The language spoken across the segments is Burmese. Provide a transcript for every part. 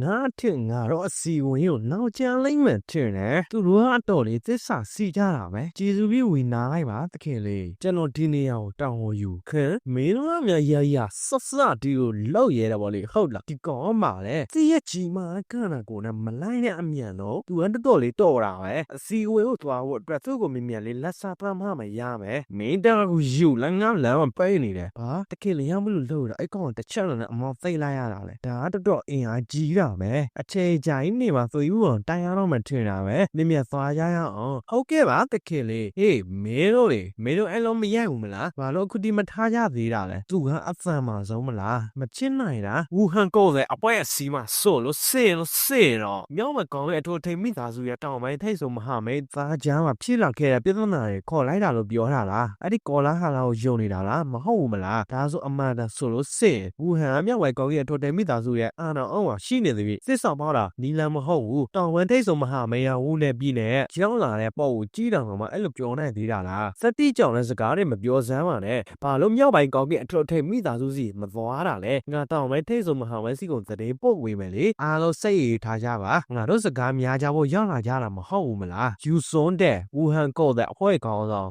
ငါထင်ငါတော့အစီဝင်ကိုနောက်ကျန်လိမ့်မယ်ထင်တယ်သူတို့ကအတော်လေးသစ္စာစီကြတာပဲကျေစုပြီးဝင်နာလိုက်ပါတခင်လေးကျွန်တော်ဒီနေရာကိုတောင်းဝယူခင်မင်းတို့ကများရရဆော့ဆော့ဒီကိုလောက်ရဲတယ်ဗောလေဟုတ်လားဒီကောင်မှလည်းစီရဲ့ကြီးမာကနာကိုနဲ့မလိုက်နဲ့အမြန်တော့သူကတော်တော်လေးတော်တာပဲအစီဝင်ကိုသွားဖို့အတွက်သူ့ကိုမြင်မြန်လေးလက်စားပမ်းမှမရမယ်မင်းတောင်ကိုယူလမ်းငါလမ်းမပိတ်နေတယ်ဘာတခင်လေးရမလို့လို့တာအဲ့ကောင်တစ်ချက်နဲ့အမောသိလိုက်ရတာလေဒါကတော်တော်အင်အားကြီးတာပဲအချိန်ကြာကြီးနေမှာဆိုယူအောင်တိုင်ရတော့မှထင်တာပဲမြင်မြန်သွားရရအောင်ဟုတ်ကဲ့ပါတခင်လေးဟေးမင်းတို့လေမင်းတို့အဲ့လိုမရိုက်ဘူးမလားဘာလို့အခုဒီမထားကြသေးတာလဲသူကအသံမှာဆုံးမလားမချစ်နိုင်တာဝူဟန်ကိုလည်းအပွဲအစီမှာဆိုလို့စင်လို့စင်တော့မြောက်မကောင်းရဲ့အထိုထိန်မိသားစုရဲ့တောင်ပိုင်းထိတ်ဆုံးမဟာမိတ်သားချမ်းမှာဖြစ်လာခဲ့တဲ့ပြဿနာတွေခေါ်လိုက်တာလို့ပြောတာလားအဲ့ဒီကော်လာဟာလာကိုယုံနေတာလားမဟုတ်ဘူးမလားဒါဆိုအမှန်တန်ဆိုလို့စင်ဝူဟန်အမြောက်ဝဲကောင်းရဲ့အထိုထိန်မိသားစုရဲ့အာဏာအောင်မှာရှိနေသည်ဖြင့်စစ်ဆောင်ပေါတာနီလန်မဟုတ်ဘူးတောင်ဝန်ထိတ်ဆုံးမဟာမိတ်ရဝူနဲ့ပြည်နယ်ကျောင်းလာတဲ့ပေါ့ကိုကြီးတောင်မှာအဲ့လိုပြောနိုင်သေးတာလားစတိကြောင်တဲ့စကားတွေမပြောစမ်းပါနဲ့ဘာလို့မြောက်ပိုင်းကောင်းရဲ့အထွတ်ထိပ်မိသားစုစီမသွားတာလဲငါတောင်ပဲထိတ်ဆုံးမဟာဝဲစီကိုသတင်းပို့ဝေမယ်လေအားလုံးစိတ်ရည်ထားကြပါငါတို့စကားများကြဖို့ရောက်လာကြတာမဟုတ်ဘူးမလားယူစွန်းတဲ့ဝူဟန်ကော့တဲ့အဖွဲကောင်းဆောင်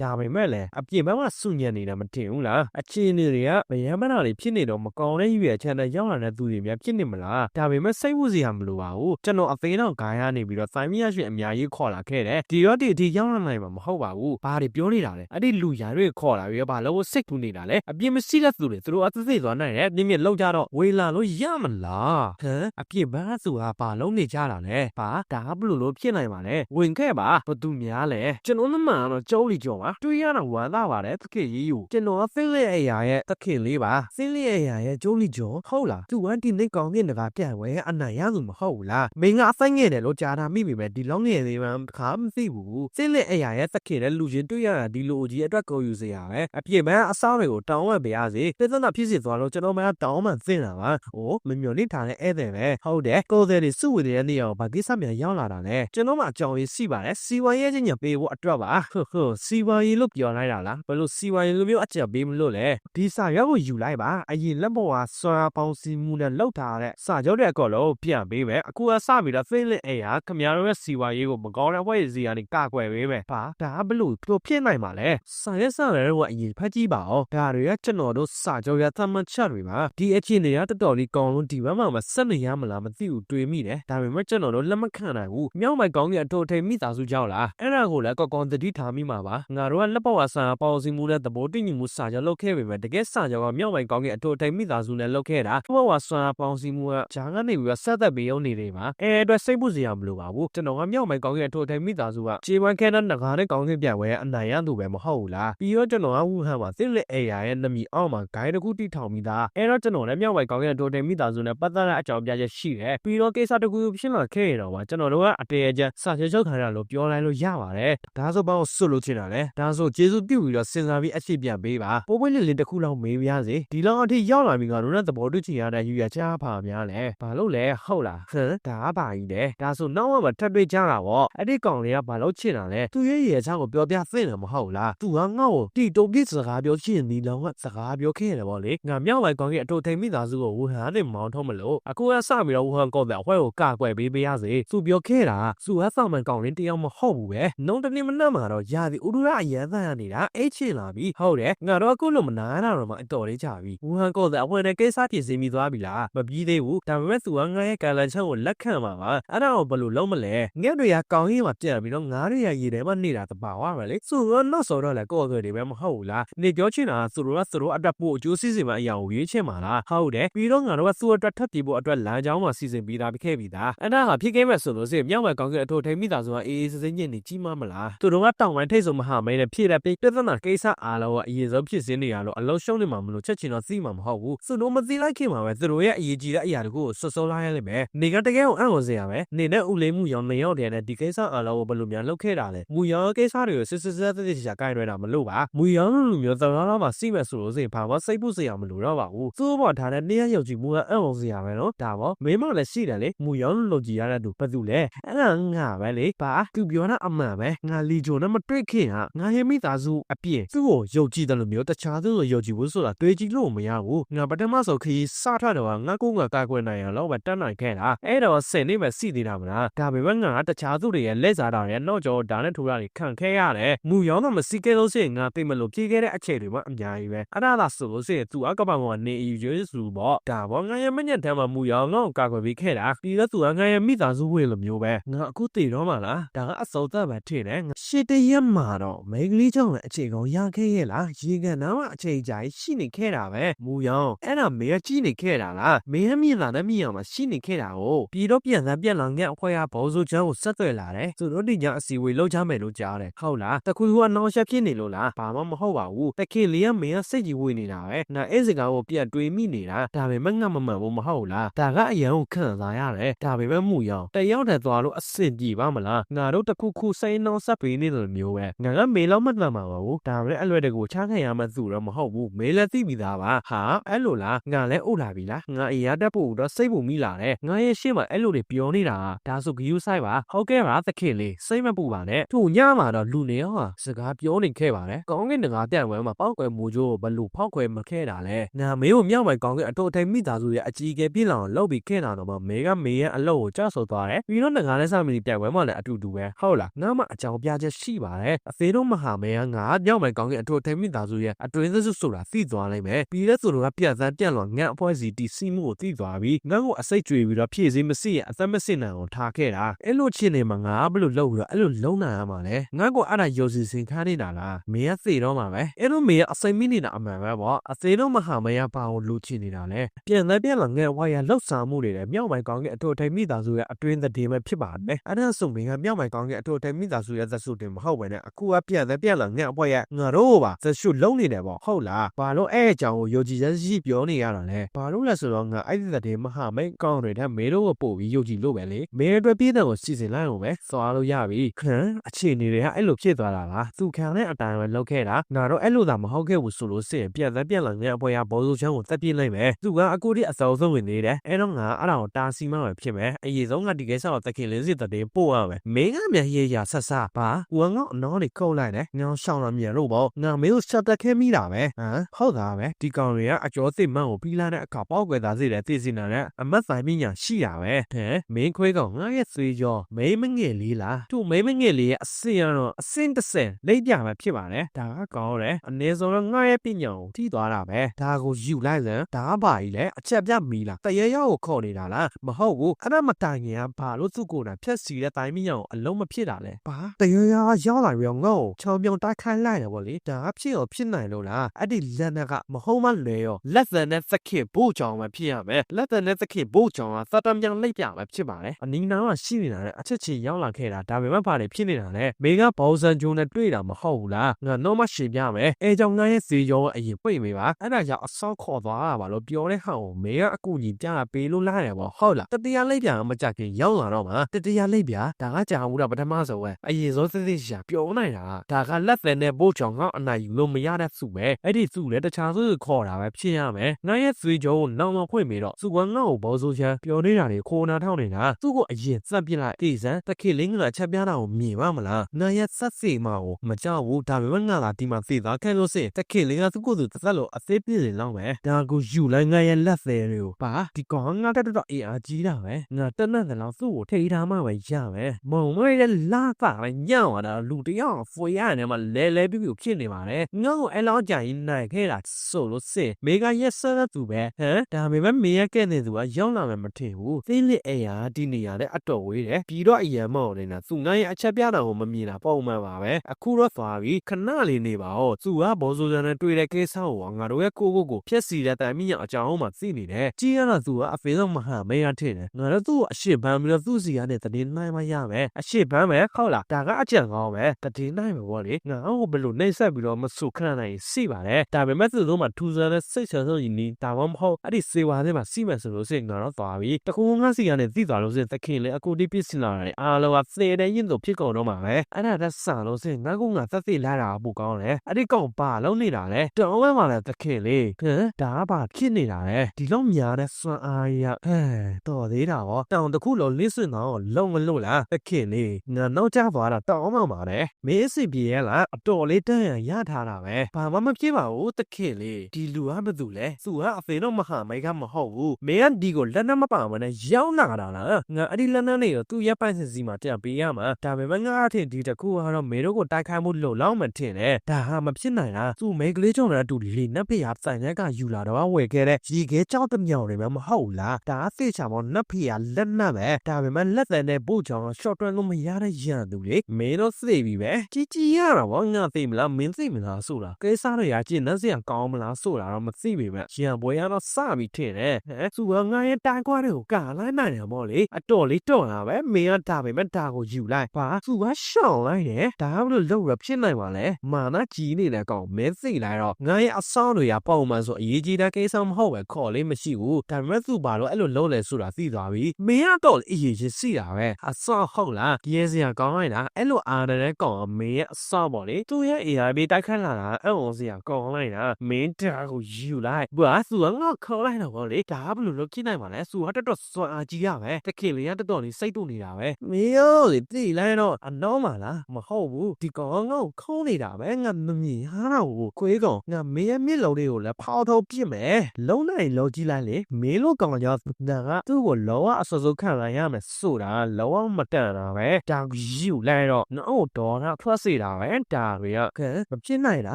ဒါပေမဲ့လည်းအပြင်ဘက်မှာစုညံနေတာမတင်ဘူးလားအခြေအနေတွေကဗယံမနာတွေဖြစ်နေတော့မကောင်းတဲ့ရွေချန်တဲ့ရောက်လာတဲ့သူတွေများဖြစ်နေမလားဒါပေမဲ့စိတ်ဝစရာမလိုပါဘူးကျွန်တော်အသေးတော့ဂိုင်းရနေပြီးတော့စိုင်းမရရှင်အများကြီးခေါ်လာခဲ့တယ်ဒီရောဒီအထိရောက်လာနိုင်မှာမဟုတ်ပါဘူးဘာတွေပြောနေတာလဲအဲ့ဒီလူရတွေခေါ်လာပြီးတော့ဘာလို့စိတ်ကူးနေတာလဲအပြင်းမရှိတဲ့သူတွေသူတို့အသသိသွားနိုင်တယ်မြင့်မြင့်လောက်ကြတော့ဝေလာလို့ရမလားဟမ်အပြစ်ဘာဆိုတာဘာလုံးနေကြတာလဲဘာဒါကဘလို့လို့ဖြစ်နိုင်ပါလဲဝင်ခဲ့ပါဘသူများလဲကျွန်တော်မှန်တော့ကျုံးလီကြောပါတွေးရတာဝမ်းသာပါတယ်သခင်ကြီးယူကျွန်တော်ဖင်းလေးအရာရဲ့သခင်လေးပါဖင်းလေးအရာရဲ့ကျုံးလီကြောဟုတ်လားသူကဒီနေ့ကောင်းကင်တကာပြန်ဝဲအနိုင်ရသူမဟုတ်ဘူးလားမင်းကအဆိုင်ငယ်တယ်လို့ကြားတာမိမိပဲဒီလောင်းငယ်လေးမှခါမသိဘူးဖင်းလေးအရာရဲ့သခင်တဲ့လူချင်းတွေ့ရတာဒီလိုကြီးအတွက်ကိုယူစရာပဲအပြစ်မှန်အစားတွေကိုတောင်းဝဲပေးရစီပြဿနာဖြစ်စီသွားလို့ကျွန်တော်မှတောင်းမှသိနေတာပါ။အိုးမမျော်လင့်ထားတဲ့ဧည့်သည်ပဲ။ဟုတ်တယ်။ကိုယ်သည်တွေစုဝေတဲ့နေရာကိုဘာကိစ္စမြန်ရောက်လာတာလဲ။ကျွန်တော်မှအကြောင်းရေးစီပါတယ်။စီဝါရေးချင်းညပေးဖို့အတွက်ပါ။ဟုတ်ဟုတ်စီဝါရေးလို့ပြောလိုက်တာလား။ဘယ်လိုစီဝါရေးလိုမျိုးအကြံပေးမလို့လဲ။ဒီစာရွက်ကိုယူလိုက်ပါ။အရင်လက်ပေါ်ကစွာပေါင်းစီမှုနဲ့လောက်ထားတဲ့စာကြောတဲ့အကောလုံးပြန်ပေးမယ်။အခုကစပြီးတော့ feeling အေးဟာခမရတို့ရဲ့စီဝါရေးကိုမကောင်းတဲ့ဘွဲ့စီကနေကကွယ်ပေးမယ်။ဟာဒါကဘလို့ဖြစ်နိုင်မှာလဲ။စာရွက်စာရွက်ကအရင်ဖတ်ကြည့်ပါဦး။ဒါတွေကကျွန်တော်တို့စာကြောရသတ်မှတ်ချက်တွေပါဒီအခြေအနေကတော်တော်လေးကောင်းလို့ဒီဘက်မှာမဆက်နေရမလားမသိဘူးတွေးမိတယ်ဒါပေမဲ့ကျွန်တော်တို့လက်မခံနိုင်ဘူးမြောက်မိုက်ကောင်းကြီးအထိုထိန်မိသားစုကြောက်လားအဲ့ဒါကိုလည်းကောက်ကောင်းတတိထားမိမှာပါငါတို့ကလက်ပေါ်ဝါစာပေါ်စီမှုနဲ့သဘောတည်ညီမှုစာကြောလုပ်ခဲ့ပေမဲ့တကယ်စာကြောကမြောက်မိုက်ကောင်းကြီးအထိုထိန်မိသားစုနဲ့လုပ်ခဲ့တာဘောဝါစာပေါ်စီမှုကဂျာကနေပြီးတော့ဆက်သက်ပေးအောင်နေတယ်ပါအဲအတွက်စိတ်ပူစရာမလိုပါဘူးကျွန်တော်ကမြောက်မိုက်ကောင်းကြီးအထိုထိန်မိသားစုကခြေဝမ်းခဲတဲ့ငကားနဲ့ကောင်းကင်ပြဝဲအနိုင်ရသူပဲမဟုတ်ဘူးလားပြီးတော့ကျွန်တော်ကဝူဟန်မှာသစ်လက်အေယာရဲ့နမီအောက်မှာဂိုင်းတစ်ခုတိထောင်ပြီးသားအဲ့တော့ကျွန်တော်လည်းမြောက်ဝိုင်ကောင်းရဲ့ဒိုတယ်မိသားစုနဲ့ပတ်သက်တဲ့အကြောင်းပြချက်ရှိတယ်ပြီးတော့ကိစ္စတစ်ခုဖြစ်လာခဲ့ရတော့ပါကျွန်တော်တို့ကအတေအကျစာချုပ်ချုပ်ခံရလို့ပြောလိုက်လို့ရပါတယ်ဒါဆိုဘာလို့ဆွလို့ချင်တာလဲဒါဆိုကျေးဇူးပြုပြီးတော့စဉ်းစားပြီးအဖြစ်ပြန်ပေးပါပိုးပွေးလေးလေးတစ်ခုလောက်မေးပြရစေဒီလောက်အထိရောက်လာပြီကတို့နဲ့သဘောတူချင်ရတဲ့ယူရချားပါများလဲဘာလို့လဲဟုတ်လားဟမ်ဒါကပါကြီးတယ်ဒါဆိုနောက်မှထပ်တွေ့ကြတာပေါ့အဲ့ဒီကောင်လေးကဘာလို့ချင်တာလဲသူရဲ့ရေချားကိုပြောပြသင့်တယ်မဟုတ်လားသူကငါ့ကိုတီတုံပြစ်စကားပြောချင်ဒီလောကစကားပြောခဲ့တယ်ပေါ့လေငါမြောက်ဝိုင်ကောင်ကြီးအတူထိန်မိသားစုကိုဝူဟန်နဲ့မောင်းထုံးမလို့အခုကစပြီးတော့ဝူဟန်ကော့တဲ့အဖွဲကိုကကွယ်ပေးပေးရစေသူပြောခဲ့တာသူကစောင့်မှန်ကောင်ရင်းတယောက်မဟုတ်ဘူးပဲနှုံတနေ့မနှက်မှာတော့ရာဒီဥဒရအရန်သန်ရနေတာအိတ်ချင်လာပြီဟုတ်တယ်ငါတော့အခုလိုမနာတာတော့မှအတော်လေးကြပြီဝူဟန်ကော့တဲ့အဖွဲနဲ့ကိစ္စပြင်ဆင်ပြီးသွားပြီလားမပြီးသေးဘူးဒါပေမဲ့သူကငါရဲ့ကန်လန်ချန်ကိုလက်ခံမှာပါအဲ့ဒါကိုဘယ်လိုလုပ်မလဲငှက်တွေကကောင်းရင်းမှာပြန်ပြီးတော့ငါးတွေကရေထဲမှာနေတာတပါဝါပဲလေသူကနောက်ဆိုတော့လေကော့တွေပဲမဟုတ်ဘူးလားနေပြောချင်တာသူတို့ကသူတို့အတွက်ပို့အကျိုးစီစဉ်မှာအရာကိုရွေးချယ်မှာလားဟုတ်တယ်ပြီးတော့ငါတို့ကသူ့အတွက်ထပ်ပြေဖို့အတွက်လမ်းကြောင်းမှာစီစဉ်ပြီးသားခဲ့ပြီသားအဲ့ဒါဟာဖြစ်ခဲ့မဲ့ဆိုလို့စိမြောက်ဝယ်ကောင်းကအထိုထိန်မိသားစုကအေးအေးစစင်းညင်နေကြီးမမလားသူတို့ကတောင်ပိုင်းထိတ်ဆုံးမဟာမဲနဲ့ဖြည့်တဲ့ပြဿနာကိစ္စအားလုံးကအရင်ဆုံးဖြစ်စင်းနေရလို့အလုံးရှုံးနေမှာမလို့ချက်ချင်တော့သိမှာမဟုတ်ဘူးသူတို့မသိလိုက်ခင်မှာပဲသူတို့ရဲ့အရေးကြီးတဲ့အရာတခုကိုဆွဆွလိုက်ရလိမ့်မယ်နေကတကယ်ကိုအံ့ဩစရာပဲနေနဲ့ဦးလေးမှုရောင်နေရောက်တယ်နဲ့ဒီကိစ္စအားလုံးကိုဘယ်လိုများလုပ်ခဲ့တာလဲမူရောင်ကိစ္စတွေကိုစစ်စစ်စစ်စစ်ချာကိုင်ရတာမလို့ပါမူရောင်လူမျိုးသံဃာတော်မှာစိမဲ့ဆိုလို့စိဘာမှစိတ်ပူစရာမလိုတော့ပါဘူးသူ့ဘောထားတဲ့နေရယုံကြည်မှုကအံ့ဩစရာပဲနော်ဒါပေါ့မင်းမလည်းရှိတယ်လေမူရောင်လုံကြည်ရတဲ့သူဘာသူလဲအဲ့ဒါငါပဲလေဘာသူပြောတာအမှန်ပဲငါလီဂျိုနဲ့မတွေ့ခင်ဟာငါရဲ့မိသားစုအပြည့်သူ့ကိုယုံကြည်တယ်လို့မျိုးတခြားသူကိုယုံကြည်ဖို့ဆိုတာတွေးကြည့်လို့မရဘူးငါပထမဆုံးခရီးစထတော့ငါကိုငါကကွယ်နိုင်ရတော့ပဲတတ်နိုင်ခဲ့တာအဲ့တော့ဆယ်နှစ်ပဲစီသေးတာမလားဒါပေမဲ့ငါတခြားသူတွေရဲ့လက်စားတာရဲ့နောက်ကျော်ဒါနဲ့ထိုးတာတွေခံခဲ့ရတယ်မူရောတော့မစီခဲ့လို့ရှိရင်ငါသိမလို့ပြေးခဲ့တဲ့အချိန်တွေမှာအများကြီးပဲအဲ့ဒါသာဆိုလို့ရှိရင်သူအကပောင်ကနေအယူရွေးစုပေါ့ဒါပေါ့ငါရဲ့မညက်တမ်းမှာမူရောငါ့ကိုကာကွယ်ပေးခဲ့တာပြီးတော့သူကငါရဲ့မိသားစုဝင်လိုမျိုးပဲငါအခုတည်တော့မှလားဒါကအစောသက်ပဲထင်တယ်ရှစ်တရက်မှာတော့မိန်းကလေးကြောင့်လည်းအခြေကောင်ရခဲ့ရဲ့လားရေကန်နားမှာအခြေကြိုင်ရှိနေခဲ့တာပဲမူရောအဲ့ဒါမေကကြည့်နေခဲ့တာလားမေကမြင်လာတဲ့မြင်အောင်မှာရှိနေခဲ့တာကိုပြီးတော့ပြန်စမ်းပြန်လာငက်အခွဲရဘောစုချမ်းကိုဆက်သွယ်လာတယ်သူတို့ဒီညအစီဝေးလောက်ချမယ်လို့ကြားတယ်ဟုတ်လားတခုကနောင်ရှက်ဖြစ်နေလို့လားဘာမှမဟုတ်ပါဘူးတခင်လေးကမေကစိတ်ကြီးဝေးနေတာပဲငါအဲ့စကားကိုပြန်တွေးမိနေတာဒါပေမဲ့ငါမမှန်ဘူးမဟုတ်လားဒါကအရန်ကိုခံစားရတယ်ဒါပေမဲ့မူရောတယောက်တည်းသွားလို့အဆင်ပြေပါမလားငါတို့တခုခုစိတ်နှောဆက်ပေးနေတယ်မျိုးပဲငါကမေလောက်မတတ်မှာပါဘူးဒါပေမဲ့အလွယ်တကူချခံရမှသူတော့မဟုတ်ဘူးမေလည်းသိပြီးသားပါဟာအဲ့လိုလားငါလည်းအုပ်လာပြီလားငါအရာတက်ဖို့တော့စိတ်ပူမိလာတယ်ငါရဲ့ရှေ့မှာအဲ့လိုတွေပြောနေတာဒါဆိုဂယူးဆိုင်ပါဟုတ်ကဲ့ပါသခင်လေးစိတ်မပူပါနဲ့သူ့ညမှာတော့လူနေရောစကားပြောနေခဲ့ပါတယ်ကောင်းကင်တကာတက်ဝဲမှာပောက်ကွယ်မူကြိုးဘလို့ဖောက်ခွဲမခဲ့တာလဲငါမေကိုမြောက်မိုင်ကောင်းကင်အတော်ထိန်မိသားစုရဲ့အကြီးအကဲပြည့်လောင်လောက်ပြီးခဲ့တာတော့မှမေကမေရဲ့အလုပ်ကိုကြောက်ဆိုသွားတယ်ပြီးတော့ငါလည်းစမီတက်ဝဲမှာလည်းအတူတူပဲဟုတ်လားငါမှအကြောင်းပြချက်ရှိပါတယ်အသေးတော့မဟာမေကငါမြောက်မိုင်ကောင်းကင်အတော်ထိန်မိသားစုရဲ့အတွင်းစုဆိုတာသိသွားလိုက်မယ်ပြီးတဲ့ဆိုတော့ပြတ်စမ်းပြန့်လွန်ငါအဖွဲစီတီစီမှုကိုသိသွားပြီးငါ့ကိုအစိတ်ကြွေပြီးတော့ဖြည့်စည်းမစိရဲ့အသက်မစစ်နိုင်အောင်ထားခဲ့တာအဲ့လိုချင်းနေမှာငါဘလို့လုပ်ပြီးတော့အဲ့လိုလုံးနိုင်ရမှာလဲငါ့ကိုအဲ့ဒါယုံစီစင်ခါနေတာလားမေကသိတော့မှာပဲအဲ့လိုမေကအစိမ့်မိနေတာအမှန်ပဲပေါ့အသေးတော့မဟာမေကပါအောင်လူချင်နေတာလဲပြန်သက်ပြန်လာငဲ့ဝါရလှုပ်ဆောင်မှုတွေလည်းမြောက်မိုင်ကောင်းကအထွတ်ထိပ်မိသားစုရဲ့အတွင်းသတင်းပဲဖြစ်ပါတယ်အဲ့ဒါဆိုမေကမြောက်မိုင်ကောင်းကအထွတ်ထိပ်မိသားစုရဲ့သက်စုတင်မဟုတ်ပဲနဲ့အခုကပြန်သက်ပြန်လာငဲ့အဖွဲရငါတို့ပါသက်စုလုံးနေတယ်ပေါ့ဟုတ်လားဘာလို့အဲ့အကြောင်းကိုယုံကြည်ချက်ရှိပြောနေရတာလဲဘာလို့လဲဆိုတော့ငါအဲ့ဒီသတင်းမဟာမိတ်ကောင်းတွေတဲ့မေတို့ကိုပို့ပြီးယုံကြည်လို့ပဲလေမေအတွက်ပြည်တဲ့ကိုစီစဉ်လိုက်အောင်ပဲသွားလို့ရပြီခန်းအခြေအနေတွေကအဲ့လိုဖြစ်သွားတာလားသူခံတဲ့အတိုင်းပဲလုပ်ခဲ့တာငါတို့အဲ့လိုသာမဟုတ်ခဲ့ဘူးဆိုလို့စရင်ပြန်သက်ပြန်လာငဲ့အဖွဲရဘောစုချမ်းကိုတက်ပြစ်လိုက်မယ်သူကအကူဒီအစောဆုံးဝင်နေတယ်အဲ့တော့ငါအဲ့ဒါကိုတာစီမပဲဖြစ်မယ်အရေးဆုံးကဒီကိစ္စကိုတခင်လေးစစ်တဲ့ပို့ရမယ်မင်းကမြန်ရေးရဆက်စားပါဝငေါအနောလေးခုတ်လိုက်တယ်ငေါရှောင်းလာမြန်လို့ပေါ့ငါမေကိုချက်တက်ခဲမိတာပဲဟမ်ဟုတ်တာပဲဒီကောင်တွေကအကျော်စစ်မန်းကိုပြီးလာတဲ့အခါပေါက်ကွယ်သားစေတဲ့သိစင်နာနဲ့အမတ်ဆိုင်ပညာရှိတာပဲဟဲ့မင်းခွေးကောင်ငါရဲ့သွေးကြောမိမငယ်လေးလားသူ့မိမငယ်လေးရဲ့အစင်ရတော့အစင်တစ်စင်လိပ်ပြမှာဖြစ်ပါတယ်ဒါကကောင်းတယ်အနည်းဆုံးတော့ငါရဲ့ပညာကိုထိသွားတာပဲဒါကိုယူလိုက်စမ်းဒါကဘာကြီးလဲအချက်ပြမီလားတရေရောက်ကိုခေါ်နေတာလားမဟုတ်ဘူးအဲ့ဒါမတိုင်ခင်ကဘာလို့သူ့ကိုယ်တိုင်ဖြက်စီတဲ့တိုင်းမညာကိုအလုံးမဖြစ်တာလဲဘာတရေရောက်ရောက်လာပြီးတော့ငေါ့ကိုချောင်ပြုံတိုက်ခိုင်းလိုက်တယ်ဗောလေဒါကဖြစ်ရောဖြစ်နိုင်လို့လားအဲ့ဒီလက်နက်ကမဟုတ်မလဲရောလက်သံနဲ့သခင်ဘို့ကြောင်ပဲဖြစ်ရမယ်လက်သံနဲ့သခင်ဘို့ကြောင်ကသတ္တမြန်လိပ်ပြပဲဖြစ်ပါတယ်အနီးနားကရှိနေတာနဲ့အချက်ချီရောက်လာခဲ့တာဒါပေမဲ့ဘာတွေဖြစ်နေတာလဲမေကဘောဇန်ဂျုံနဲ့တွေ့တာမဟုတ်ဘူးလားငါတော့မှရှင်းပြမယ်အဲကြောင့်ငါရဲ့စီရောအရင်ပြိတ်မေးပါအဲ့ဒါကြောင့်အစောခေါ်သွားတာပါလို့ပြောတဲ့ဟောင်းကိုမေကအကူကြီးပြပေးလို့လာတယ်ဗောဟုတ်လားတတရားလိပ်ပြမကြခင်ရောက်လာတော့မှတတရားလိပ်ပြဒါကကြာဘူးတာပထမဆုံးပဲအရင်ဆုံးစစ်စစ်ရှာပြောနိုင်တာဒါကလက်သံနဲ့ဘို့ကြောင်ကအနိုင်ယူလို့မရတဲ့စုပဲအဲ့ဒီစုလည်းတခြားစုခေါ်တာပဲဖြစ်ရမယ်ငါရဲ့သွေးကြောကိုနောင်နောင်ဖွင့်ပြီးတော့စုကငါ့ကိုဘောဆိုချမ်းပြောနေတာတွေခိုးနာထောက်နေတာသူ့ကိုအရင်စက်ပြလိုက်တိစံတခေလင်းကအချက်ပြတာကိုမြင်ပါမလားငါရဲ့ဆက်စီမကိုမကြောက်ဘူးဒါပေမဲ့ငါလာဒီမှာသိသားခဲ့လို့စင်တခေလင်းကသူ့ကိုယ်သူသက်လို့အသေးပြည့်နေလောက်ပဲဒါကိုယူလိုက်ငါရဲ့လက်သေးတွေကိုပါဒီကောင်ငါတက်တော့အေးအားကြီးတာပဲငါတက်နဲ့တယ်လို့သူ့ကိုထိထားမှပဲရမယ်မုံမရဲ့လာတာလည်းညံ့သွားတာလူတယောက်ဖွေရတယ်မှာလဲလဲပြပြဖြစ်နေပါတယ်ငါ့ကိုအဲ့လောက်ကြာရင်နိုင်ခဲ့တာဆိုလို့စင်မေကရဲ့ဆက်တဲ့သူပဲဟမ်ဒါပေမဲ့မေရဲ့ကဲ့နေသူကရောက်လာမှမထင်ဘူးသင်းလက်အရာဒီနေရာနဲ့အတော်ဝေးတယ်ပြီးတော့အရန်မော်နေတာသူငါရဲ့အချက်ပြတာကိုမမြင်တာပုံမှန်ပါပဲအခုတော့သွားပြီခဏလေးနေပါဦးသူကဘောဆိုစံနဲ့တွေ့တဲ့ကိစ္စကိုငါတို့ရဲ့ကိုကိုကိုဖြက်စီတဲ့တိုင်မြင့်အကြောင်းမှသိနေတယ်ကြီးရတော့သူကအဖေဆုံးမဟာမေရထင်တယ်ငါတို့သူ့ကိုအရှိဘမ်းပြီးတော့သူ့စီကနေတည်နိုင်မှရမယ်အရှိဘမ်းပဲဟုတ်လားဒါကအကြံကောင်းပဲတည်နိုင်မှာပေါ့လေငါ့ကိုဘယ်လိုနှိမ့်ဆက်ပြီးတော့မဆူခဏနိုင်စီပါတယ်ဒါပေမဲ့သူတို့မှထူဆန်းတဲ့စိတ်ချဆုံးယဉ်နီးဒါမှမဟုတ်အဲ့ဒီစေဝါထဲမှာစီမယ်ဆိုလို့စိတ်ငါတော့သွားပြီတခုငါစီကနေသိသွားလို့စိသခင်လည်းအကူတိပြစ်စင်လာတယ်အားလုံးကသေတဲ့ရင်တို့ဖြစ်ကုန်တော့မှာပဲအဲ့ဒါတက်ဆန်လို့စိငါကငါသက်သေလာတာပူကောင်းတယ်အဲ့ဒီကောင်ပါလုံးနေတာလေတောင်းဝဲမှာလည်းသခင်လေးဟမ်ဒါကပါဖြစ်နေတာလေဒီလောက်များတဲ့စွမ်းအားရဟဲ့တော်သေးတာရောတောင်တခုလုံးလစ်စွင်တော့လုံမလို့လားသခင်လေးငါနောက်ကျသွားတာတောင်းမှပါတယ်မင်းအစီပြေရလားအတော်လေးတန်းရရထားတာပဲဘာမှမဖြစ်ပါဘူးသခင်လေးဒီလူကဘာသူလဲသူကအဖေတော့မဟာမိတ်ကမဟုတ်ဘူးမင်းကဒီကိုလက်နက်မပါမနဲ့ရောက်လာတာလားငါအဲ့ဒီလက်နက်လေးကိုသူ့ရက်ပိုင်စင်စီမှာပြန်ပေးရမှာဒါပေမဲ့ငါအထင်ဒီတကူကတော့မင်းတို့ကိုတိုက်ခိုက်မှုလုံလောက်မှထင်တယ်ဒါဟာမဖြစ်နိုင်တာသူ့မိန်းကလေးကြောင့်လည်းအတူလေနက်ဖေးဟာစိုင်ရက်ကယူလာတော့ဝယ်ခဲ့တဲ့ရီခဲကြောက်တမြောင်တွေမှမဟုတ်လားဒါအသေးချာမောနက်ဖေးဟာလက်နက်ပဲဒါပေမဲ့လက်သက်နဲ့ပို့ချောင်း short တွန်းလို့မရတဲ့ရန်သူလေမင်းတို့သိပြီပဲကြီးကြီးရတာဗောငါသိမလားမင်းသိမလားဆိုတာကိစ္စတွေရကျင်နှက်စရာကောင်းမလားဆိုတာတော့မသိပေမဲ့ရန်ပွဲကတော့စပြီထင်တယ်ဟဲ့သူကငါရဲ့တိုင်ကွာတွေကိုကာလိုက်နိုင်တယ်ဗောလေအတော်လေးတော်လာပဲမင်းကဒါပေမဲ့ဒါကိုယူလိုက်ပါသူကရှောင်းလိုက်တယ်ဒါကဘလို့လောက်ရဖြစ်နိုင်ပါလဲမာနကြီးနေတဲ့ကောင်မင်းသိလိုက်တော့ငါရဲ့အဆောင်တွေကပုံမှန်ဆိုအရေးကြီးတဲ့ကိစ္စမဟုတ်ပဲခေါ်လေးမရှိဘူးဒါပေမဲ့သူဘာလို့အဲ့လိုလုပ်လဲဆိုတာသိသွားပြီမင်းကတော့အရေးကြီးစီတာပဲအဆောင်ဟုတ်လားရဲစရာကောင်းလိုက်တာအဲ့လိုအားတဲ့ကောင်ကမင်းရဲ့အဆောင်ပေါ့လေသူရဲ့ ARB တိုက်ခတ်လာတာအဲ့ဝန်စရာကောင်းလိုက်တာမင်းတာကိုယူလိုက်ဘာသူကငါခေါ်လိုက်တော့ဗောလေဒါကဘလို့လုပ်ဖြစ်နိုင်မှာလဲသူကတော်တော်စွမ်းအားကြီးရပဲတခင်လေးကတော်တော်လေးစိတ်တူနေတာပဲမင်းရောလေတိလိုက်တော့အနောမှာလားမဟုတ်ဘူးဒီကောင်ကငါ့ကိုခုံးနေတာပဲငါမမြင်ဟာတော့ကိုခွေးကောင်ငါမင်းရဲ့မျက်လုံးလေးကိုလည်းဖောက်ထုတ်ပြစ်မယ်လုံးနိုင်လုံးကြည့်လိုက်လေမင်းလို့ကောင်ကြောင့်ဒါကသူ့ကိုလောကအစောစောခံလိုက်ရမယ်ဆိုတာလောကမတန်တာပဲဒါယူလိုက်တော့နော်တော်တာထွက်စေတာပဲဒါတွေကခဲမဖြစ်နိုင်တာ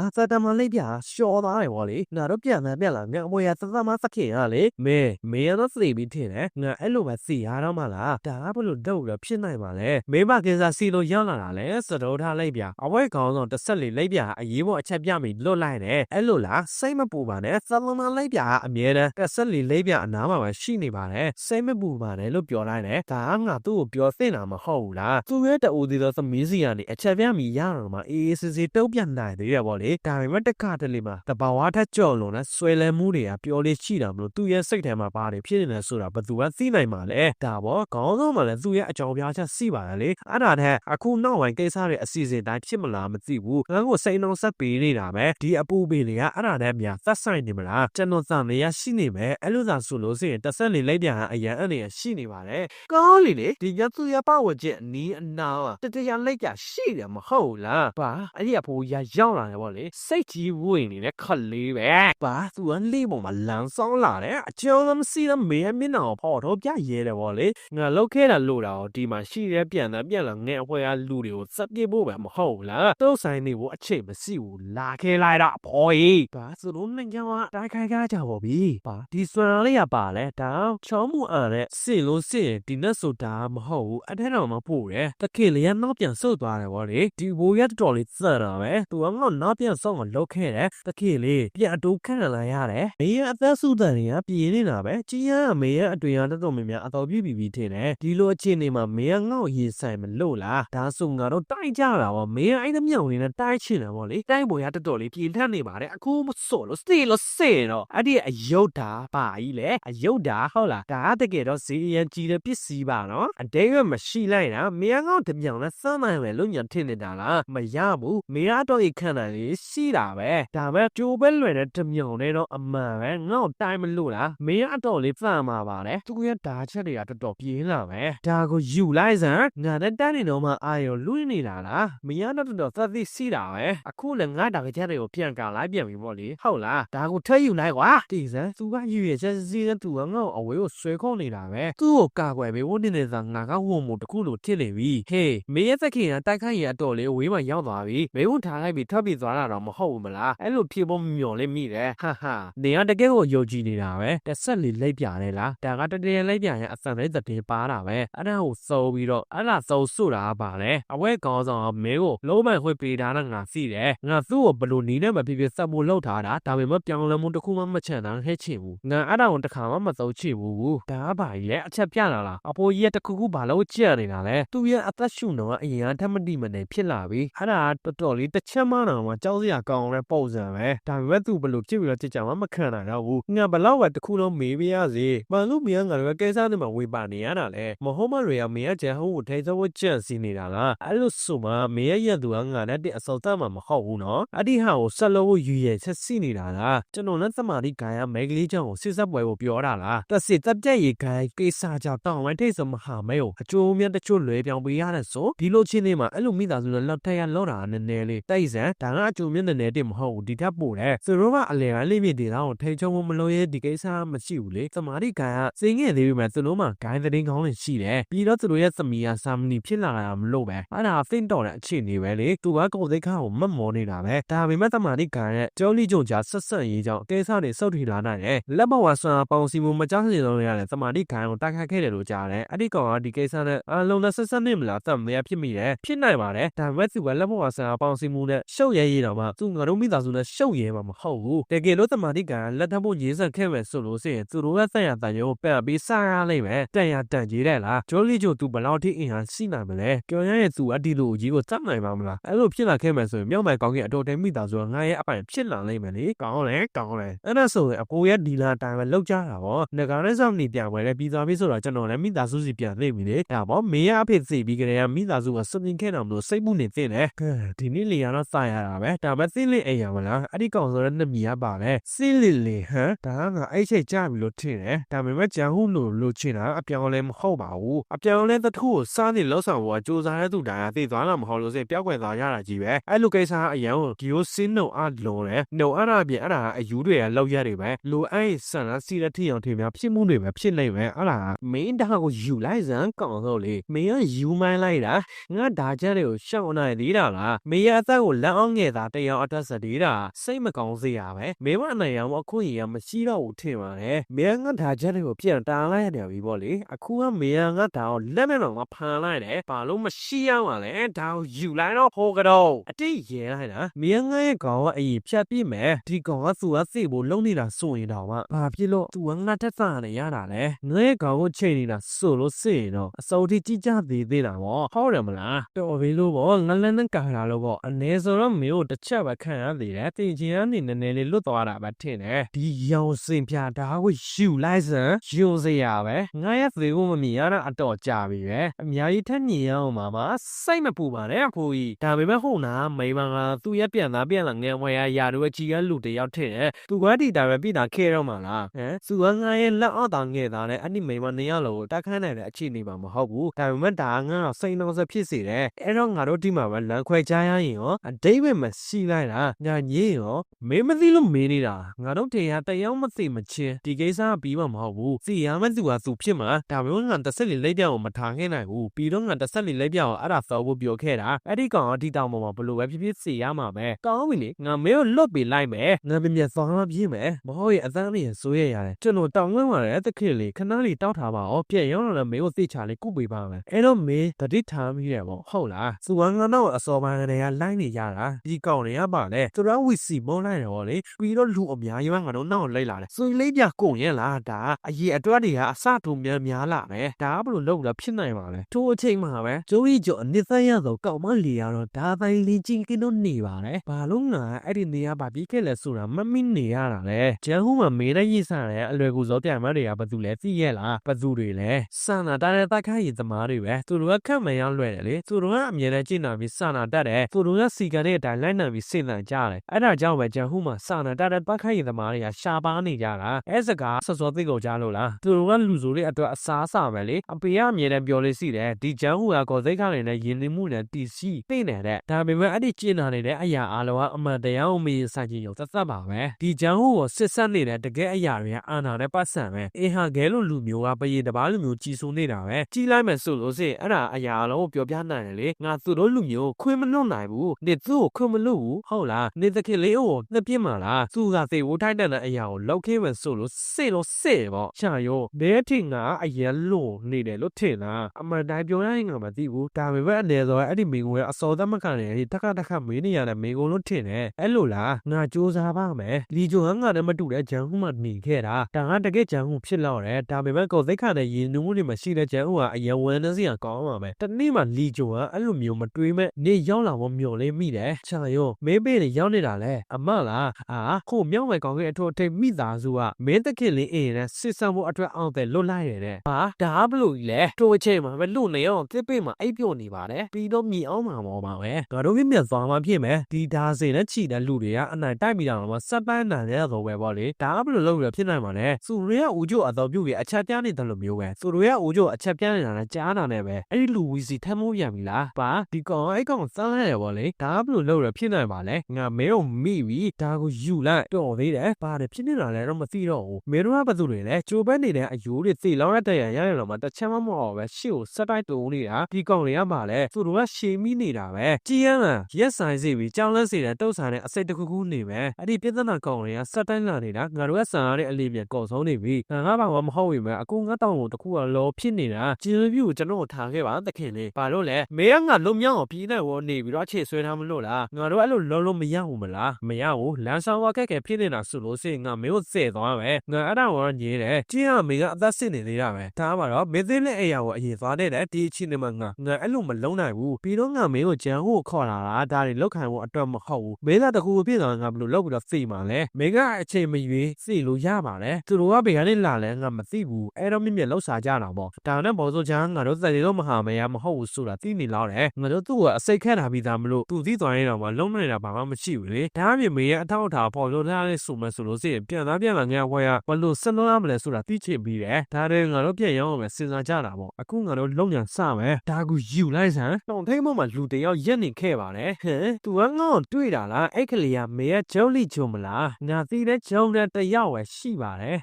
စက်တမလေးပြရှော်သွားတယ်ဗောလေငါတို့ပြန်လာပြန်လာငါအမွေရသသမစခင်ရလေမဲမင်းတော့သိပြီးထင်တယ်ငါအဲ့လိုပဲသိရတော့မှလားဒါကဘလို့တော့ရဖြစ်နိုင်ပါလဲမင်းမကင်းစားစီလို့ရောက်လာတာလဲစတော်ထားလိုက်ပြအဝဲကောင်းဆုံးတစ်ဆက်လေးလိုက်ပြအရေးပေါ်အချက်ပြမိလွတ်လိုက်တယ်အဲ့လိုလားစိတ်မပူပါနဲ့သသမလိုက်ပြအမြဲတမ်းတစ်ဆက်လေးလိုက်ပြအနားမှာပဲရှိနေပါတယ်စိတ်မပူပါနဲ့လို့ပြောလိုက်တယ်ဒါကငါသူ့ကိုပြောသင့်တာမဟုတ်ဘူးလားသူရဲ့တူသေးသောသမီးစီကနေအချက်ပြမိရတော့မှအေးအေးဆေးဆေးတုံးပြန်နိုင်သေးရပေါ့လေဒါပေမဲ့တခါတလေမှာတဘာဝထက်ကြော်လွန်တဲ့ဆွဲလန်းမှုတွေကပြောလေးရှိတာမလို့သူ့ရဲ့စိတ်ထဲမှာပါတယ်ဖြစ်နေတယ်ဆိုတာဘယ်သူကသိနိုင်မှာလဲဒါပေါ့ခေါင်းဆုံးမှာလည်းသူ့ရဲ့အကြောင်းပြချက်စီပါတယ်လေအဲ့ဒါတဲ့အခုနောက်ပိုင်းကိစ္စတွေအစီအစဉ်တိုင်းဖြစ်မလားမသိဘူးငါကိုစိတ်နှောဆက်ပေးနေတာပဲဒီအပူပေတွေကအဲ့ဒါနဲ့များသက်ဆိုင်နေမလားကျွန်တော်သာနေရရှိနေမယ်အဲ့လိုသာဆိုလို့ရှိရင်တစ်ဆက်လေလိုက်ပြန်အရန်အနေရရှိနေပါတယ်ကောင်းလေလေဒီညသူရပဝချက်အနီးအနာတတရလိုက်ကြရှိတယ်မဟုတ်လားပါအဲ့ဒီအဖိုးရရောက်လာတယ်ဗောလေစိတ်ကြီးဝိနေတဲ့ခလေးပဲပါသူကလေးပေါ်မှာလမ်းဆောင်လာတယ်အကျောင်းမစီးတဲ့မေမျက်နှာကိုဖော်တော့ပြရဲတယ်ဗောလေငါလောက်ခဲ့တာလို့တာတော့ဒီမှာရှိတဲ့ပြန်တယ်ပြန်လာငဲ့အဖွဲကလူတွေကိုစက်ပြေဖို့ပဲမဟုတ်လားတုတ်ဆိုင်နေဖို့အချိန်မရှိဘူးလာခဲလိုက်တာဖော်ကြီးပါဆိုလို့နေကြမှာတိုက်ခိုက်ကြကြပါပြီပါဒီစွမ်းလေးရပါလဲဒါချောင်းမှုအားနဲ့စင်လို့စင်ဒီနဲ့ဆိုတာမဟုတ်ဘူးအထက်တော်မှာပို့တယ်တခင်လေးကနောက်ပြန်ဆုတ်သွားတယ်ဗောလေဒီဘိုးရတော်လေးစက်တာပဲသူကငေါနောက်ပြန်ဆောက်အောင်လုပ်ခဲ့တယ်တခင်လေးပြန်အတူခန့်လာရတယ်မေးရအသက်ဆုတန်တွေကပြေးနေတာပဲကြီးရမေးရအတွင်ရတော်တော်များများအတော်ပြည့်ပြီးထင်တယ်ဒီလိုအခြေအနေမှာမေးရငေါ့ရေးဆိုင်မလို့လားဒါဆိုငါတို့တိုက်ကြတာဗောမေးရအဲ့ဒီမြောင်လေးနဲ့တိုက်ချင်တယ်ဗောလေတိုက်ပေါ်ရတော်တော်လေးပြေးထက်နေပါတယ်အခုမစော်လို့စေလို့စေတော့အဲ့ဒီအယုတ်တာပါကြီးလေအယုတ်တာဟုတ်လားဒါတကယ်တော့ဈေးရန်ကြီးတဲ့ပစ္စည်းပါနော်အတိတ်ကမရှိလိုက်တာမေးရငေါ့တမြောင်နဲ့စမ်းနိုင်မယ်လို့ညာထင်နေတာလားမရဘူးမေးရတော့ရခန့်တယ်လေးရှိတာပဲဒါပဲကြိုးပဲလွယ်တဲ့တမြောင်နဲ့တော့အမှန်ပဲငေါ့တိုင်းမလို့လားမေးရတော့လေးဖန်မှာပါတယ်သူရဲ့ဓာချက်တွေကတော်တော်ပြင်းလာပဲဒါကိုယူလိုက်စမ်းငါနဲ့တန်းနေတော့မှအာရုံလွှင့်နေတာလားမရတော့တော်တော်သတိစီးတာပဲအခုလည်းငါဓာချက်တွေကိုပြန်ကလိုက်ပြန်ပြီပေါ့လေဟုတ်လားဒါကိုထည့်ယူလိုက်ကွာဒီစမ်းသူကယူရချက်စီးတဲ့သူကငေါ့အဝေးကိုဆွဲခေါနေတာပဲသူ့ကိုကာကွယ်ပေးဖို့နေနေသာငါကဝုံမှုတခုလိုထစ်နေပြီဟေးမေးရသက်ခင်ကတိုက်ခိုက်ရအတော်လေးအဝေးမှာရောက်သွားပြီမေးဖို့ထားလိုက်ပြီးထပ်ပြီးသွားတာတော့မဟုတ်ဘူးမလားအဲ့လိုဖြစ်ဖို့မျော်လင့်မိတယ်ဟာဟာနေရတကယ်ကိုယုံကြည်နေတာပဲတစ်ဆက်လေးလိုက်ပြတယ်လားဒါကတကယ်လိုက်ပြရင်အစံလေးသတင်ပါတာပဲအဲ့ဒါကိုစုံပြီးတော့အဲ့ဒါစုံစုတာပါလေအဝဲကောင်းဆောင်မင်းကိုလုံးမခွေပေးတာနဲ့ငါစီးတယ်ငါသူ့ကိုဘလို့နီးနဲ့မဖြစ်ဖြစ်စက်မှုလောက်ထားတာဒါပေမဲ့ပြောင်းလဲမှုတစ်ခုမှမချန်တာဟဲ့ချင်ဘူးငါအဲ့ဒါကိုတစ်ခါမှမသုံးချင်ဘူးဒါကဘာကြီးလဲအချက်ပြလာလားအဖိုးကြီးကတခုခုဘာလို့ကြက်နေတာလဲသူရဲ့အသက်ရှူတော့အရင်ကထက်မတိမနေဖြစ်လာပြီအဲ့ဒါတော်တော်လေးတစ်ချက်မှတော့မှကြောက်စရာကောင်းတဲ့ပုံစံပဲဒါပေမဲ့သူဘလို့ကြည့်ပြီးတော့ကြည့်ကြမှာမခံနိုင်တော့ဘူးငါဘလောက်ပဲတခုလုံးမေးပြရစီဘာလို့မင်းငါတို့ကဲစားနေမှာဝေပါနေရတာလဲမဟုတ်မတွေကမင်းကဂျန်ဟုတ်ကိုထိသဝတ်ကြန့်စီနေတာလားအဲ့လိုဆိုမှမင်းရဲ့ရသူကငါနဲ့တဲ့အစောတတ်မှာမဟုတ်ဘူးနော်အဲ့ဒီဟာကိုဆက်လို့ယူရချက်စီနေတာလားကျွန်တော်နဲ့သမာဓိခံရမဲကလေးကြောင့်ကိုစစ်ဆက်ပွဲကိုပြောတာလားတက်စစ်တက်ပြက်ရေခိုင်ကိစ္စကြောင့်တောင်းဝိုင်းထိတ်စမဟာမဲကိုအကျိုးမြတ်တချို့လွဲပြောင်းပေးရတယ်ဆိုဒီလိုချင်းနေမှာအဲ့လိုမိသားစုနဲ့လောက်ထက်ရလောက်တာနည်းနည်းလေးတိုက်စံဒါကအကျိုးမြတ်နည်းနည်းတင်မဟုတ်ဘူးဒီထက်ပို့တယ်သူတို့ကအလဲကလေးမြင့်ဒေတာကိုထိချုံမလို့ရဲ့ဒီကိစ္စမမရှိဘူးလေသမာဓိကံကစိငယ်သေးပေမဲ့သူတို့မှာဂိုင်းသတင်းကောင်းတွေရှိတယ်ပြီးတော့သူတို့ရဲ့သမီးကစာမဏီဖြစ်လာတာမလို့ပဲအဲ့ဒါဖင့်တော်တဲ့အခြေအနေပဲလေသူကကိုယ်သိက္ခာကိုမတ်မောနေတာပဲဒါပေမဲ့သမာဓိကံရဲ့ကျောလီကြုံကြားဆက်ဆက်ရေးကြောင့်တဲဆောက်တွေစောက်ထီလာနိုင်တယ်လက်ဘဝဆွမ်းပေါင်စီမှုမကြောက်စီလုံးရတယ်သမာဓိကံကိုတိုက်ခိုက်ခဲ့တယ်လို့ကြားတယ်အဲ့ဒီကောင်ကဒီကိစ္စနဲ့အလုံးနဲ့ဆက်ဆက်နေမလားတတ်မရဖြစ်မိတယ်ဖြစ်နိုင်ပါတယ်ဒါပေမဲ့သူကလက်ဘဝဆွမ်းပေါင်စီမှုနဲ့ရှုပ်ရဲရတော့မှသူငါတို့မိသားစုနဲ့ရှုပ်ရဲမှာမဟုတ်ဘူးတကယ်လို့သမာဓိကံလက်ထပ်ဖို့ရင်းဆက်ခဲ့မယ်ဆိုလို့ရှိရင်သူတို့ရဲ့တန်ရတန်ရုံကိုပတ်ပြီးစားရလိမ့်မယ်တန်ရတန်ကြီးတဲ့လားကျောလီကျိုသူဘယ်လောက်ထိအင်အားရှိနိုင်မလဲကျော်ရရဲ့သူအဒီလိုကြီးကိုတတ်နိုင်ပါမလားအဲ့လိုဖြစ်လာခဲ့မယ်ဆိုရင်မြောက်မိုင်ကောင်းကအတော်တဲမိသားစုကငါရဲ့အပိုင်ဖြစ်လာလိမ့်မယ်လေကောင်းလေကောင်းလေအဲ့ဒါဆိုရင်အကိုရဲ့ဒီလာတိုင်းပဲလောက်ကြတာဗောငကားနဲ့ဆောင်နေပြန်ပွဲလေပြီးသွားပြီဆိုတော့ကျွန်တော်လည်းမိသားစုစီပြန်သိပြီလေအဲ့ဗောမင်းရဲ့အဖေသိပြီးကြတဲ့မိသားစုကစုံမြင်ခဲ့တော်မလို့စိတ်မှုနေသိတယ်ကဲဒီနေ့လေရတော့စာရတာပဲဒါပဲသိလိအိမ်ရမလားအဲ့ဒီကောင်ဆိုတော့နှစ်မီရပါလေစိလိလေဟမ်ဒါကအဲ့ချိန်ကြပြီလို့ထင်တယ်ဒါပေမဲ့ဂျန်ဟုလို့လို့ချင်တာအပြောင်းလဲမဟုတ်ပါဘူးအပြောင်းလဲသထုကိုစားနေလောက်ဆောင်ဘောကစူးစမ်းတဲ့သူတိုင်းကသိသွားတာမဟုတ်လို့စိပျောက်ကွယ်သွားရတာကြီးပဲအဲ့လိုကိစ္စအရန်ကိုဒီကိုစင်းနှုံအားလုံးတယ်နှုံအားအပြင်အဲ့ဒါအယူတွေကလောက်ရတွေပဲလိုအဲ့ဆန်လာစီရထီအောင်ထင်များဖြစ်မှုတွေပဲဖြစ်နေပဲအဲ့ဒါမင်းဒါကိုယူလိုက်စမ်းကောင်းတော့လေမင်းကယူမိုင်းလိုက်တာငါဒါချက်တွေကိုရှောက်နိုင်သေးတာလားမင်းရဲ့အသက်ကိုလက်အောင်ငယ်တာတရားအတက်စသေးတာစိတ်မကောင်းစေရပဲမင်းမအနိုင်ရအောင်အခုရင်ကမရှိတော့ဘူးထင်ပါတယ်မင်းကငါဒါချက်တွေကိုပြန်တားလိုက်ရတယ်ပြီပေါ့လေအခုကမင်းကငါဒါကိုလက်နဲ့တော့မဖန်လိုက်တယ်ဘာလို့မရှိရမှာလဲဒါကိုယူလိုက်တော့ဟိုကတော့အတိတ်ရဲလိုက်တာမင်းငါရဲ့ကောင်ကအရင်ဖြတ်ပြစ်မယ်ဒီကောင်ကသူကစိတ်ဖို့လုံးနေတာဆိုရင်တော့မှဘာဖြစ်လို့သူကငါတက်ဆာနေရတာလဲငါရဲ့ကောင်ကိုချိန်နေတာဆိုလို့စိရင်တော့အစုံထိကြည့်ကြသေးသေးတာပေါ့ဟုတ်တယ်မလားတော်ပြီလို့ပေါ့ငါလည်းနဲ့ကာလာလို့ပေါ့အနေဆိုတော့မင်းတို့တစ်ချက်ပဲခံရသေးတယ်တင်ချင်ကနေနည်းနည်းလေးလွတ်သွားတာပဲထင်တယ်ဒီရောင်စင်ပြတာကိုယူလိုက်စမ်းယူစရာပဲငါရဲ့သေကိုမမြင်ရတာအတော်ကြာပြီပဲအများကြီးထက်မြင်ရအောင်ပါမစိတ်မပူပါနဲ့အဖိုးကြီးဒါပေမဲ့ဟုတ်လားမိမကသူ့ရဲ့ပြန်သားပြန်လာငယ်ဝဲရရာတို့ကြီးကလူတယောက်ထင်တယ်သူကဒီတာပဲပြည်တာခဲ့တော့မှလားဟမ်သူကငါရဲ့လက်အောက်သားငယ်သားနဲ့အဲ့ဒီမိမနေရလို့တက်ခန်းနိုင်တဲ့အခြေအနေပါမဟုတ်ဘူးဒါပေမဲ့ဒါကငါစိတ်နှောစဖြစ်စေတယ်အဲ့တော့ငါတို့ဒီမှာပဲလမ်းခွဲကြရရင်ရောအတိတ်ပဲမရှိလိုက်တာညာညင်းရောမင်းမသိလို့မင်းနေတာငါတို့တရားတယောက်မသိမချင်းဒီကိစ္စကပြီးမှမဟုတ်ဘူးစီရမယ့်သူကသူဖြစ်မှာဒါမျိုးငါတစ်ဆက်လေးလက်ပြောင်ကိုမထားခဲ့နိုင်ဘူးပြီးတော့ငါတစ်ဆက်လေးလက်ပြောင်ကိုအဲ့ဒါသောဖို့ပြောခဲ့တာအဲ့ဒီကောင်ကဒီတောင်ပေါ်မှာဘလို့ပဲဖြစ်ဖြစ်စီရမှာပဲကောင်းပြီလေငါမင်းကိုလွတ်ပေးလိုက်မယ်ငါပြပြသွားမှပြင်းမယ်မဟုတ်ရင်အသန်းလေးဆိုရရတယ်ကျွန်တော်တောင်းဝင်ပါတဲ့တခက်လေးခဏလေးတောက်ထားပါအောင်ပြည့်ရောင်းတော့မင်းကိုသိချလေးကုပေးပါမယ်အဲ့တော့မင်းတတိထားမိတယ်ပေါ့ဟုတ်လားသူကငါတော့အစောပိုင်းကတည်းကလိုင်းနေရတာဒီကောင်တွေကပါလေသူတို့ဝီစီမုန်းလိုက်တယ်ပေါ့လေပြီးတော့လူအများကြီးကငါတို့နောက်လိုက်လာတယ်ဆိုရင်လေးပြကုန်ရဲ့လားဒါအရေးအတွက်တွေကအစတူများများလာမယ်ဒါကဘလို့လုံးလာဖြစ်နိုင်ပါလဲထိုအချိန်မှာပဲကျိုးကြီးကျော်အနစ်သက်ရသောကောက်မလီရတော့ဒါတိုင်းလင်းချင်းကင်းတို့နေပါတယ်ဘာလို့ငါအဲ့ဒီနေရာပါပြီးခဲ့လဲဆိုတာမမိနေရတာလဲကျန်းဟူမှာမေးတဲ့ရေးစားတယ်အလွယ်ကူစောပြန်မတွေကဘာသူလဲသိရဲ့လားဘာသူတွေလဲစန္နာတားတဲ့တက်ခါရီသမားတွေပဲသူတို့ကခက်မရလွယ်တယ်လေသူတို့ကအမြဲတမ်းကြည့်နာပြီးစန္နာတတ်တယ်သူတို့ကစီကန်တဲ့အတိုင်းလိုက်နံပြီးစိတ်လန့်ကြတယ်အဲ့ဒါကြောင့်ပဲကျန်းဟူမှာစန္နာတတ်တဲ့တက်ခါရီသမားတွေကရှာပါနေကြတာအဲစကားဆော့ဆော့သိကုန်ကြလို့လားသူတို့ကလူဆိုတွေအတွက်အစားအစာပဲလေအပေကအမြဲတမ်းပြောလို့ရှိတယ်ဒီကျန်းဟူကကော်စိတ်ခါနေနဲ့ယဉ်နေမှုနဲ့တီစီသိနေတဲ့ဒါပေမဲ့အဲ့ဒီကျင်းနာနေတဲ့အရာအလုံးကအမှန်တရားကိုမေးဆိုင်ချင်းရုံသက်သက်ပါပဲဒီကျန်းဟူကိုစစ်ဆက်နေတဲ့တကယ်အရာတွေကအာနာနဲ့ပတ်စံပဲအေဟာဂဲလိုလူမျိုးကပရေတပားလူမျိုးကြီးစိုးနေတာပဲကြီးလိုက်မယ်ဆိုလို့စိအဲ့ဒါအရာအလုံးကိုပြောပြနိုင်တယ်လေငါသူတို့လူမျိုးခွင့်မလွတ်နိုင်ဘူးနေသူ့ကိုခွင့်မလွတ်ဘူးဟုတ်လားနေသခင်လေးကိုနှစ်ပြစ်မှာလားသူကသေဝထိုက်တဲ့အရာကိုလောက်ခင်းမယ်ဆိုလို့စေလို့စေပေါ့ရှာရောဘဲထင်ငါအရင်လို့နေတယ်လို့ထင်လားအမှန်တိုင်းပြောရရင်ငါမသိဘူးဒါပေမဲ့အနေဆိုအဲ့ဒီမိငွေအစောသမခံနေတက်ကတက်ကမင်းနေရတဲ့မိငုံလို့ထင်တယ်အဲ့လိုလားငါစူးစမ်းပါမယ်လီဂျိုဟန်ကလည်းမတူတဲ့ဂျန်ဟူမှနေခဲ့တာဒါကတကယ်ဂျန်ဟူဖြစ်တော့တယ်ဒါပေမဲ့ကိုသိခါတဲ့ရင်နူးမှုတွေမရှိတဲ့ဂျန်ဟူကအရင်ဝန်းနေစရာကောင်းပါမယ်တနေ့မှလီဂျိုဟန်အဲ့လိုမျိုးမတွေးမဲ့နေရောက်လာဖို့မျှော်လင့်မိတယ်ချာယောမင်းပေးနေရောက်နေတာလဲအမလားအာခုမြောက်မယ်ကောင်းကအထွတ်အထိပ်မိသားစုကမင်းတခင်လေးအင်းနဲ့စစ်ဆံဖို့အတွက်အောင်တယ်လွတ်လိုက်ရတဲ့ဟာဒါဘလို့ကြီးလဲတိုးအချိန်မှာပဲလွတ်နေအောင်တစ်ပိတ်မှာအိပ်ပျော်နေပါတယ်ပြီးတော့မြည်အောင်မှာမောပါပဲငါတို့မြမြသွားမှဖြစ်မယ်ဒီဒါစင်နဲ့ချီတဲ့လူတွေကအနိုင်တိုက်မိတာတော့စက်ပန်းနိုင်တဲ့တော့ပဲပေါ့လေဒါဘလို့လုပ်ရဖြစ်နိုင်မှာလဲသူတွေကဦးကျိုးအတော်ပြုတ်ပြီးအချက်ပြားနေတယ်လို့မျိုးပဲသူတွေကဦးကျိုးအချက်ပြားနေတာနဲ့ကြားနာနေပဲအဲ့ဒီလူဝီစီထမ်းမိုးပြန်ပြီလားပါဒီကောင်အဲ့ကောင်သမ်းလိုက်ရပေါ့လေဒါဘလို့လုပ်ရဖြစ်နိုင်ပါလဲငါမဲတော့မိပြီဒါကိုယူလိုက်တော်သေးတယ်ပါတယ်ဖြစ်နေတာလည်းတော့မသိတော့ဘူးမင်းတို့ကဘာသူတွေလဲကြိုးပဲနေတဲ့အယိုးတွေသေလောင်းရတဲ့ရရရတော့မှတချမ်းမမအောင်ပဲရှေ့ကိုစက်တိုက်တုံးနေတာဒီကောင်တွေကမှလည်းသူတို့ကရှေမိနေတာပဲကြည်ရမ်းလားရက်ဆိုင်စီပြီးကြောင်းလဲစီတဲ့တုတ်ဆန်တဲ့အစိတ်တစ်ခုခုနေပဲအဲ့ဒီပြဿနာကောင်တွေကစက်တိုက်လာနေတာငါတို့ကဆန်ရတဲ့အလေးပြန်ကုန်ဆုံးနေပြီငါငါဘာမှမဟုတ်ဝင်ပဲအခုငါတောင်းလို့တခုကလောဖြစ်နေတာဂျင်းပြူကိုကျွန်တော်ထားခဲ့ပါတခင်လေးဘာလို့လဲမေကငါလုံမြောင်းအောင်ပြေးနေဝနေပြီးတော့အခြေဆွဲထားမလို့လားငါတို့အဲ့လိုလုံးလုံးမရဘူးမလားမရဘူးလမ်းဆောင်ဝခက်ခဲဖြစ်နေတာဆိုလို့ရှိရင်ငါမင်းကိုစဲသွားပဲငါအဲ့ဒါကိုညင်းတယ်ကျင်းကမေကအသက်စစ်နေသေးတာပဲဒါမှတော့မင်းသိတဲ့အိယာကိုအရင်သွားတဲ့ဒီအချင်းနေမှာငါငါအဲ့လိုမလုံးနိုင်ဘူးပြီးတော့ငါမင်းကိုဂျန်ဟိုခေါ်လာတာဒါတွေလောက်ခံဖို့အတွက်မဟုတ်ဘူးမင်းသားတကူပြည့်သွားငါဘယ်လိုလောက်ပြီးတော့သိမှာလဲမင်းကအချိန်မရွေးသိလို့ရပါတယ်သူတို့ကဘယ်ကနေလာလဲငါမသိဘူးအဲ့တော့မြင့်မြတ်လောက်စားကြတာပေါ့ဒါနဲ့ဘောစိုးချမ်းငါတို့သက်တွေတော့မဟာမရမဟုတ်ဘူးဆိုတာသိနေလောက်တယ်ငါတို့သူ့ကိုအစိတ်ခက်ထားပြီးသားမလို့သူသိသွားရင်တော့မလုံးနေတာဘာမှမရှိဘူးလေဒါအပြင်မေရဲ့အထောက်အထားပေါ်လို့လာတဲ့ဆိုမှဆိုလို့ရှိရင်ပြန်သားပြန်လာငါဝဲရဘလို့ဆက်လုံးရမလဲဆိုတာသိချင်ပြီးတယ်ဒါတွေငါတို့ပြန်ရောင်းအောင်ပဲစဉ်းစားကြတာပေါ့အခုငါတို့လုံညာစမယ်ဒါကူယူလိုက်စမ်းတောင်ထိတ်မမှာလူတယောက်ရက်နေခဲ့ပါတယ်ဟမ်သူကငေါ့တွေ့တာလားအဲ့ကလေးကမေရဲ့ဂျုံလီဂျုံမလားငါသိတဲ့ဂျုံတဲ့တယောက်ပဲရှိပါတယ်